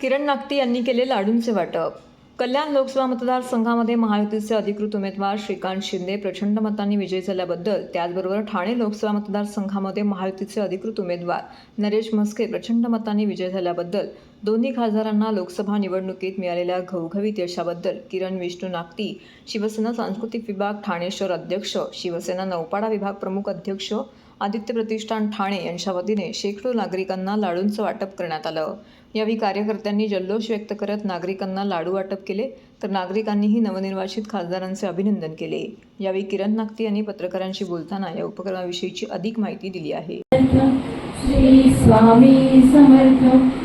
किरण नागती यांनी केले लाडूंचे वाटप. कल्याण लोकसभा मतदारसंघामध्ये महायुतीचे अधिकृत उमेदवार श्रीकांत शिंदे प्रचंड मतांनी विजयी झाल्याबद्दल त्याचबरोबर ठाणे लोकसभा मतदारसंघामध्ये महायुतीचे अधिकृत उमेदवार नरेश म्हस्के प्रचंड मतांनी विजय झाल्याबद्दल दोन्ही खासदारांना लोकसभा निवडणुकीत मिळालेल्या घवघवीत यशाबद्दल किरण विष्णू नागती शिवसेना सांस्कृतिक विभाग ठाणे शहर अध्यक्ष शिवसेना नौपाडा विभाग प्रमुख अध्यक्ष आदित्य प्रतिष्ठान ठाणे यांच्या वतीने शेकडो नागरिकांना लाडूंचं वाटप करण्यात आलं. यावेळी कार्यकर्त्यांनी जल्लोष व्यक्त करत नागरिकांना लाडू वाटप केले तर नागरिकांनीही नवनिर्वाचित खासदारांचे अभिनंदन केले. यावेळी किरण नागती यांनी पत्रकारांशी बोलताना या उपक्रमाविषयीची अधिक माहिती दिली आहे. श्री स्वामी समर्थ.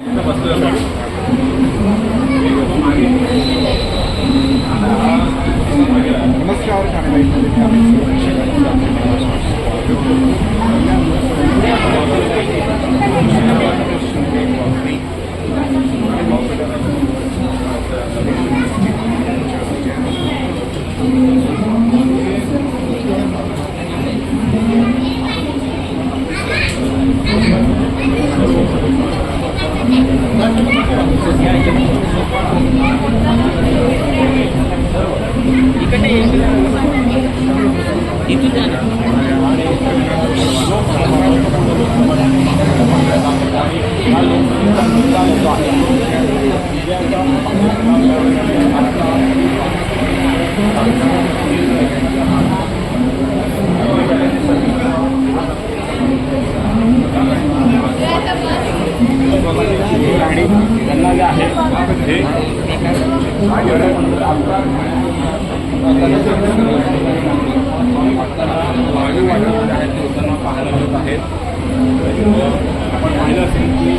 नमस्कार आणि पाहायला मिळत आहेत आपण पाहिलं असेल की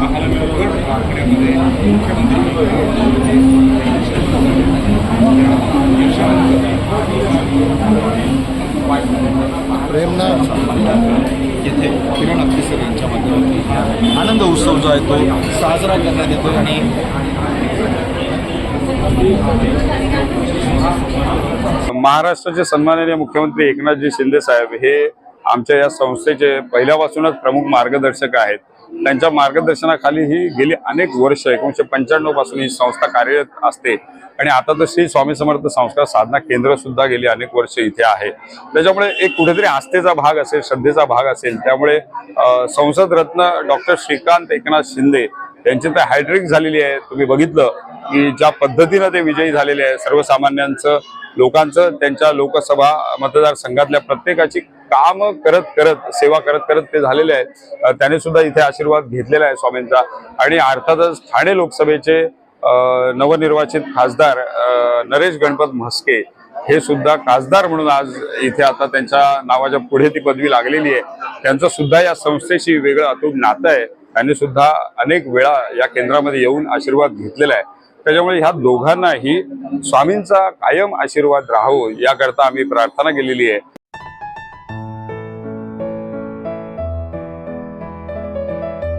पाहायला मिळत आखाड्यामध्ये मुख्यमंत्री प्रेरणा येथे किरण अप्तिसर यांच्या माध्यमातून आनंद उत्सव जो आहे तो साजरा करण्यात येतो आणि महाराष्ट्राचे सन्माननीय मुख्यमंत्री एकनाथजी शिंदे साहेब हे आमच्या या संस्थेचे पहिल्यापासूनच प्रमुख मार्गदर्शक आहेत. त्यांच्या मार्गदर्शनाखाली ही गेली अनेक वर्ष एकोणीशे पंच्याण्णवपासून ही संस्था कार्यरत असते. आणि आता तर श्री स्वामी समर्थ संस्कार साधना केंद्र सुद्धा गेली अनेक वर्ष इथे आहे. त्याच्यामुळे एक कुठेतरी आस्थेचा भाग असेल श्रद्धेचा भाग असेल त्यामुळे संसद रत्न डॉक्टर श्रीकांत एकनाथ शिंदे त्यांची तर हायड्रिक झालेली आहे. तुम्ही बघितलं की ज्या पद्धतीनं ते विजयी झालेले आहे. सर्वसामान्यांचं लोकांचं त्यांच्या लोकसभा मतदारसंघातल्या प्रत्येकाची काम करत करत सेवा करत करत ते झालेले आहेत. त्याने सुद्धा इथे आशीर्वाद घेतलेला आहे स्वामींचा. आणि अर्थातच ठाणे लोकसभेचे नवनिर्वाचित खासदार नरेश गणपत म्हस्के हे सुद्धा खासदार म्हणून आज इथे आता त्यांच्या नावाच्या पुढे ती पदवी लागलेली आहे. त्यांचं सुद्धा या संस्थेशी वेगळं अतूट नातं आहे. त्यांनी सुद्धा अनेक वेळा या केंद्रामध्ये येऊन आशीर्वाद घेतलेला आहे. त्याच्यामुळे ह्या दोघांनाही स्वामींचा कायम आशीर्वाद राहावो याकरता आम्ही प्रार्थना केलेली आहे.